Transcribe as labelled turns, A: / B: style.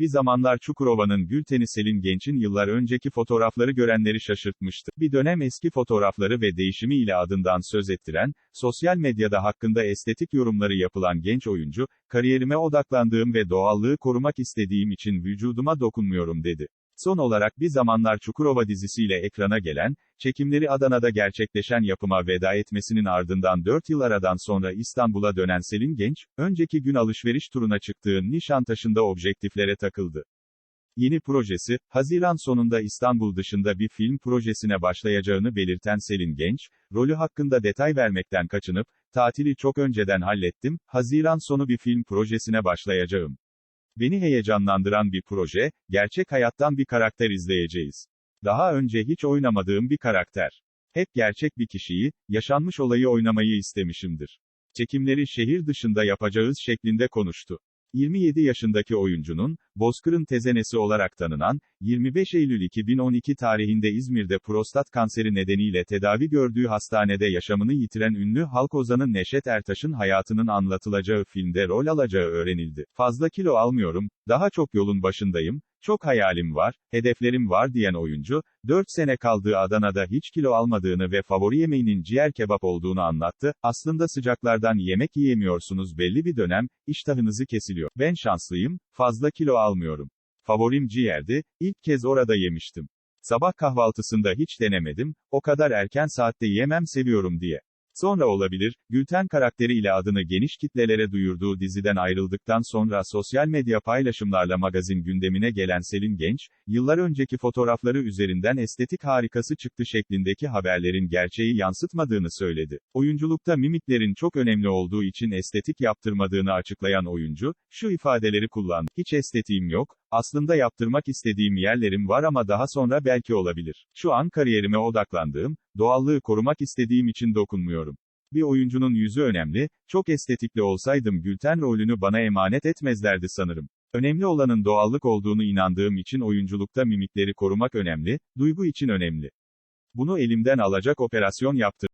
A: Bir zamanlar Çukurova'nın Gülteni Selin Genç'in yıllar önceki fotoğrafları görenleri şaşırtmıştı. Bir dönem eski fotoğrafları ve değişimi ile adından söz ettiren, sosyal medyada hakkında estetik yorumları yapılan genç oyuncu, kariyerime odaklandığım ve doğallığı korumak istediğim için vücuduma dokunmuyorum dedi. Son olarak bir zamanlar Çukurova dizisiyle ekrana gelen, çekimleri Adana'da gerçekleşen yapıma veda etmesinin ardından 4 yıl aradan sonra İstanbul'a dönen Selin Genç, önceki gün alışveriş turuna çıktığı Nişantaşı'nda objektiflere takıldı. Yeni projesi, Haziran sonunda İstanbul dışında bir film projesine başlayacağını belirten Selin Genç, rolü hakkında detay vermekten kaçınıp, tatili çok önceden hallettim, Haziran sonu bir film projesine başlayacağım. Beni heyecanlandıran bir proje, gerçek hayattan bir karakter izleyeceğiz. Daha önce hiç oynamadığım bir karakter. Hep gerçek bir kişiyi, yaşanmış olayı oynamayı istemişimdir. Çekimleri şehir dışında yapacağız şeklinde konuştu. 27 yaşındaki oyuncunun, Bozkır'ın tezenesi olarak tanınan, 25 Eylül 2012 tarihinde İzmir'de prostat kanseri nedeniyle tedavi gördüğü hastanede yaşamını yitiren ünlü halk ozanı Neşet Ertaş'ın hayatının anlatılacağı filmde rol alacağı öğrenildi. Fazla kilo almıyorum, daha çok yolun başındayım, çok hayalim var, hedeflerim var diyen oyuncu, 4 sene kaldığı Adana'da hiç kilo almadığını ve favori yemeğinin ciğer kebap olduğunu anlattı. Aslında sıcaklardan yemek yiyemiyorsunuz belli bir dönem, iştahınızı kesiliyor. Ben şanslıyım, fazla kilo almıyorum. Favorim ciğerdi, ilk kez orada yemiştim. Sabah kahvaltısında hiç denemedim, o kadar erken saatte yemem seviyorum diye. Sonra olabilir, Gülten karakteriyle adını geniş kitlelere duyurduğu diziden ayrıldıktan sonra sosyal medya paylaşımlarla magazin gündemine gelen Selin Genç, yıllar önceki fotoğrafları üzerinden estetik harikası çıktı şeklindeki haberlerin gerçeği yansıtmadığını söyledi. Oyunculukta mimiklerin çok önemli olduğu için estetik yaptırmadığını açıklayan oyuncu, şu ifadeleri kullandı. Hiç estetiğim yok, aslında yaptırmak istediğim yerlerim var ama daha sonra belki olabilir. Şu an kariyerime odaklandığım, doğallığı korumak istediğim için dokunmuyorum. Bir oyuncunun yüzü önemli, çok estetikli olsaydım Gülten rolünü bana emanet etmezlerdi sanırım. Önemli olanın doğallık olduğunu inandığım için oyunculukta mimikleri korumak önemli, duygu için önemli. Bunu elimden alacak operasyon yaptım.